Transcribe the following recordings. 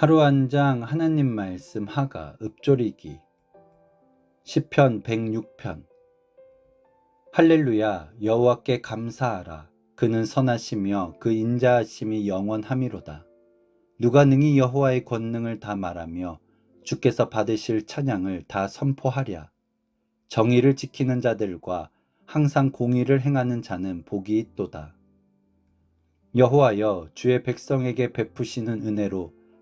하루 한 장 하나님 말씀 하가 읍조리기. 시편 106편. 할렐루야 여호와께 감사하라. 그는 선하시며 그 인자하심이 영원함이로다. 누가 능히 여호와의 권능을 다 말하며 주께서 받으실 찬양을 다 선포하랴. 정의를 지키는 자들과 항상 공의를 행하는 자는 복이 있도다. 여호와여 주의 백성에게 베푸시는 은혜로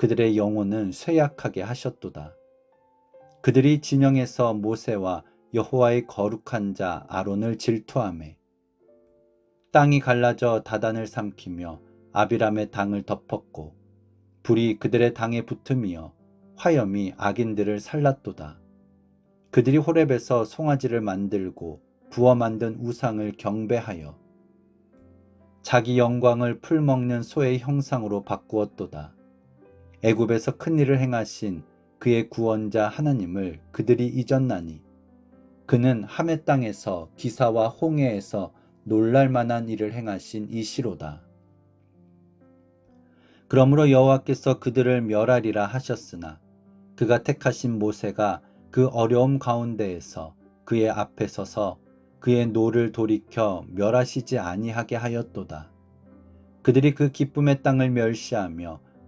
그들의 영혼은 쇠약하게 하셨도다. 그들이 진영에서 모세와 여호와의 거룩한 자 아론을 질투하매 땅이 갈라져 다단을 삼키며 아비람의 당을 덮었고 불이 그들의 당에 붙음이여 화염이 악인들을 살랐도다. 그들이 호렙에서 송아지를 만들고 부어 만든 우상을 경배하여 자기 영광을 풀먹는 소의 형상으로 바꾸었도다. 애굽에서 큰 일을 행하신 그의 구원자 하나님을 그들이 잊었나니 그는 함의 땅에서 기사와 홍해에서 놀랄 만한 일을 행하신 이시로다. 그러므로 여호와께서 그들을 멸하리라 하셨으나 그가 택하신 모세가 그 어려움 가운데에서 그의 앞에 서서 그의 노를 돌이켜 멸하시지 아니하게 하였도다. 그들이 그 기쁨의 땅을 멸시하며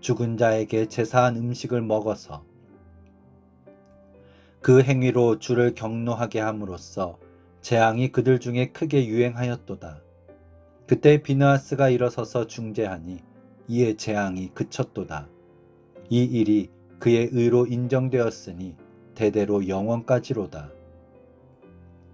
죽은 자에게 제사한 음식을 먹어서 그 행위로 주를 경노하게 함으로써 재앙이 그들 중에 크게 유행하였도다. 그때 비느하스가 일어서서 중재하니 이에 재앙이 그쳤도다. 이 일이 그의 의로 인정되었으니 대대로 영원까지로다.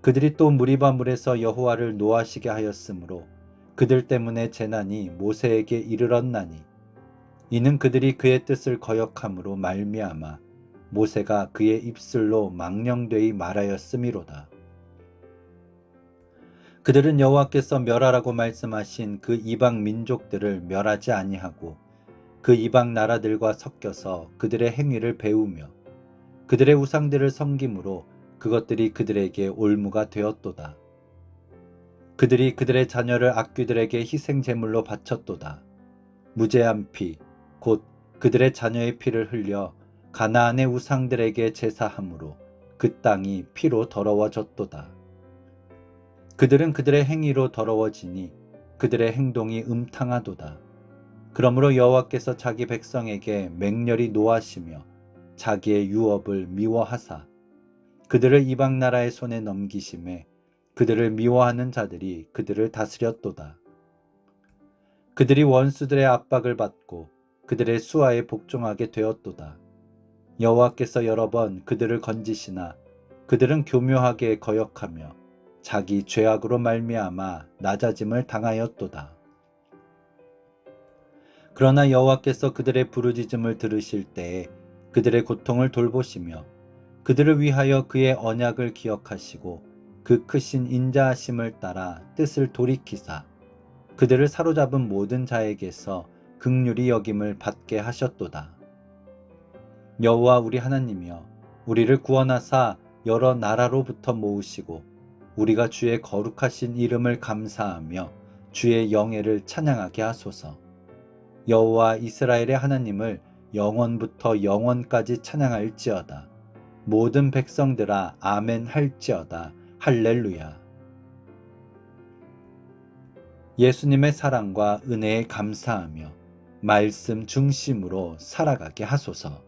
그들이 또 무리바 물에서 여호와를 노하시게 하였으므로 그들 때문에 재난이 모세에게 이르렀나니 이는 그들이 그의 뜻을 거역함으로 말미암아 모세가 그의 입술로 망령되이 말하였음이로다. 그들은 여호와께서 멸하라고 말씀하신 그 이방 민족들을 멸하지 아니하고 그 이방 나라들과 섞여서 그들의 행위를 배우며 그들의 우상들을 섬김으로 그것들이 그들에게 올무가 되었도다. 그들이 그들의 자녀를 악귀들에게 희생 제물로 바쳤도다. 무죄한 피, 곧 그들의 자녀의 피를 흘려 가나안의 우상들에게 제사함으로 그 땅이 피로 더러워졌도다. 그들은 그들의 행위로 더러워지니 그들의 행동이 음탕하도다. 그러므로 여호와께서 자기 백성에게 맹렬히 노하시며 자기의 유업을 미워하사 그들을 이방 나라의 손에 넘기심에 그들을 미워하는 자들이 그들을 다스렸도다. 그들이 원수들의 압박을 받고 그들의 수하에 복종하게 되었도다. 여호와께서 여러 번 그들을 건지시나 그들은 교묘하게 거역하며 자기 죄악으로 말미암아 낮아짐을 당하였도다. 그러나 여호와께서 그들의 부르짖음을 들으실 때에 그들의 고통을 돌보시며 그들을 위하여 그의 언약을 기억하시고 그 크신 인자하심을 따라 뜻을 돌이키사 그들을 사로잡은 모든 자에게서 극률이 여김을 받게 하셨도다. 여호와 우리 하나님이여 우리를 구원하사 여러 나라로부터 모으시고 우리가 주의 거룩하신 이름을 감사하며 주의 영예를 찬양하게 하소서. 여호와 이스라엘의 하나님을 영원부터 영원까지 찬양할지어다. 모든 백성들아 아멘 할지어다. 할렐루야. 예수님의 사랑과 은혜에 감사하며 말씀 중심으로 살아가게 하소서.